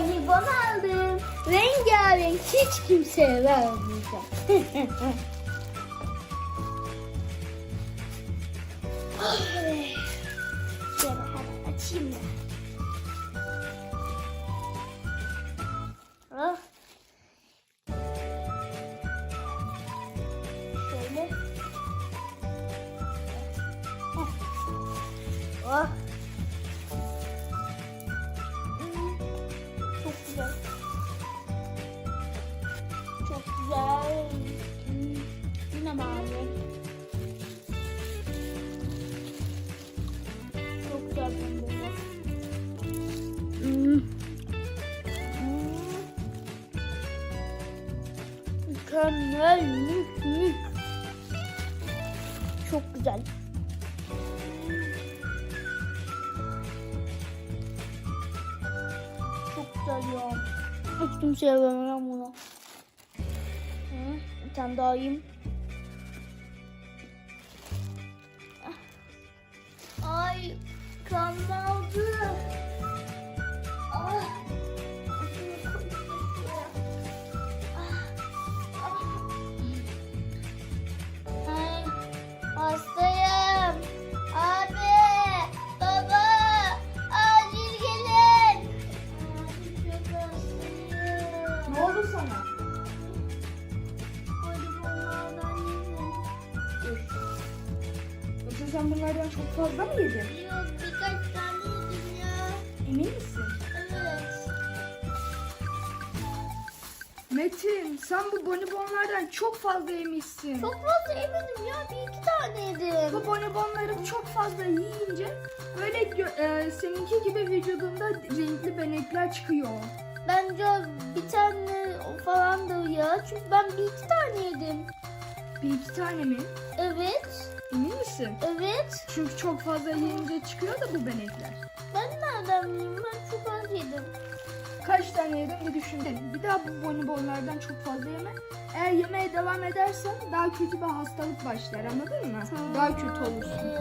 bonibon aldım. Rengarenk hiç kimseye vermeyeceğim. Ay. Şöyle açayım da. Ah. Şöyle. Ah. Yine mavi. Çok güzel pembe. Hmm. Hmm. Mükemmel, mük mük. Çok güzel. Çok güzel ya. Hiç kimseye vermem bunu. Hı, bir tane daha yiyeyim. Ay kan aldı. Ah. Ay, hastayım. Abi, baba, acil gelin. Abi çok hastayım. Ne oldu sana? Sen bunlardan çok fazla mı yedin? Yok birkaç tane yedim ya. Emin misin? Evet. Metin sen bu bonibonlardan çok fazla yemişsin. Çok fazla yemedim ya. Bir iki tane yedim. Bu bonibonları çok fazla yiyince böyle e, seninki gibi vücudunda renkli benekler çıkıyor. Bence bir tane falan da ya. Çünkü ben bir iki tane yedim. Bir iki tane mi? Evet. Emin misin? Evet. Çünkü çok fazla yiyince çıkıyor da bu benekler. Ben nereden bileyim? Ben çok az yedim. Kaç tane yedin bir düşünelim. Bir daha bu bonibonlardan çok fazla yeme. Eğer yemeye devam edersen daha kötü bir hastalık başlar anladın mı? Daha kötü olursun.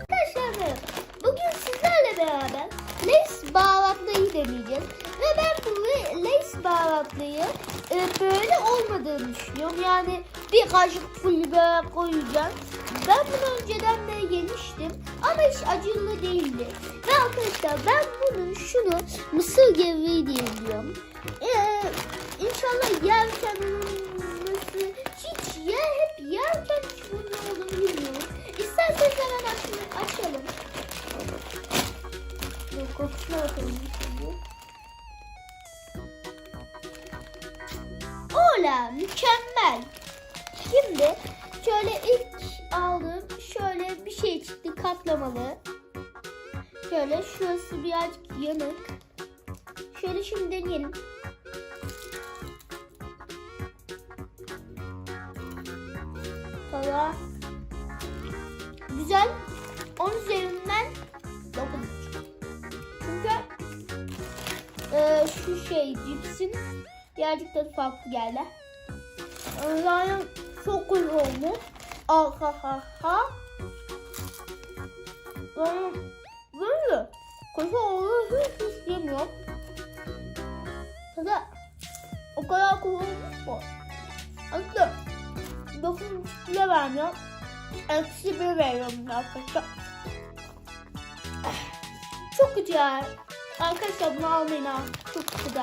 Arkadaşlar. Bugün sizlerle beraber Lace baharatlayı deneyeceğiz. Baharatlayı e, böyle olmadığını düşünüyorum. Yani bir kaşık pul biber koyacağım. Ben bunu önceden de yemiştim. Ama hiç acılı değildi. Ve arkadaşlar ben bunu şunu mısır gevreği diye biliyorum. Ee, inşallah yerken nasıl hiç yer hep yerken hiç bunun olduğunu bilmiyorum. İsterseniz hemen aç- açalım. Dur kokusuna bakalım mükemmel. Şimdi şöyle ilk aldığım şöyle bir şey çıktı katlamalı. Şöyle şurası birazcık yanık. Şöyle şimdi deneyelim. Valla güzel. 10 üzerinden 9. Çünkü e, şu şey cipsin birazcık da farklı geldi. Yani çok güzel olmuş. Ah ha ha ha. Yani böyle kötü olur hiç istemiyorum. Tadı o kadar kullanılmış mı? Aslında 9 bile vermiyorum. Eksi bir veriyorum arkadaşlar. Çok ya. Arkadaşlar bunu almayın ha. Çok kötü.